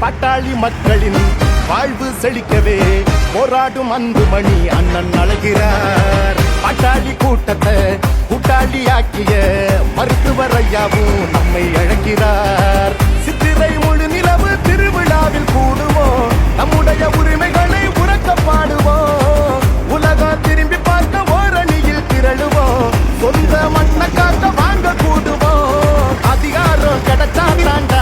பட்டாளி மக்களின் வாழ்வு செழிக்கவே போராடும் அன்புமணி அண்ணன் அழகிறார். பட்டாளி கூட்டத்தை கூட்டாளியாக்கிய மருத்துவர் ஐயாவும் நம்மை அழகிறார் சித்திரை முழு நிலவு திருவிழாவில் கூடுவோம். நம்முடைய உரிமைகளை உறக்க பாடுவோம். உலகம் திரும்பி பார்க்க ஓரணியில் திரளுவோம். சொந்த மண்ணை காக்க வாங்க கூடுவோம். அதிகாரம் கிடைச்சா தாண்ட